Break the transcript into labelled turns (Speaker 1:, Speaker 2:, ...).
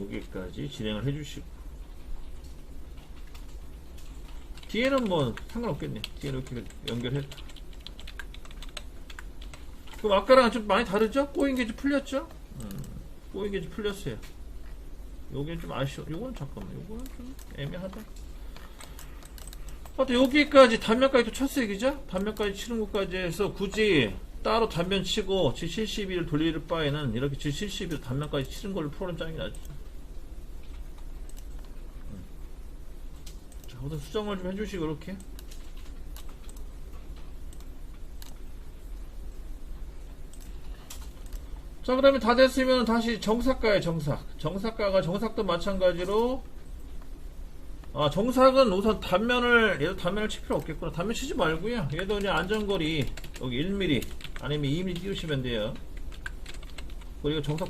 Speaker 1: 여기까지 진행을 해주시고. 뒤에는 뭐 상관없겠네. 뒤에는 이렇게 연결해. 그럼 아까랑 좀 많이 다르죠? 꼬인 게 좀 풀렸죠? 음, 꼬인 게 좀 풀렸어요. 요게 좀 아쉬워. 요건 잠깐만 요거는 좀 애매하다. 하여튼 여기까지 단면까지 또 쳤어요 그죠? 단면까지 치는 것까지 해서 굳이 따로 단면 치고 G72를 돌릴 바에는 이렇게 G72로 단면까지 치는 걸로 프로그램 짜는 게 낫죠 자, 우선 수정을 좀 해주시고 이렇게. 자그 다음에 다 됐으면 다시 정삭가에 정삭 정삭가가 정삭도 마찬가지로 아 정삭은 우선 단면을 얘도 단면을 칠 필요 없겠구나. 단면 치지 말고요. 얘도 그냥 안전거리 여기 1mm 아니면 2mm 띄우시면 돼요. 그리고 정삭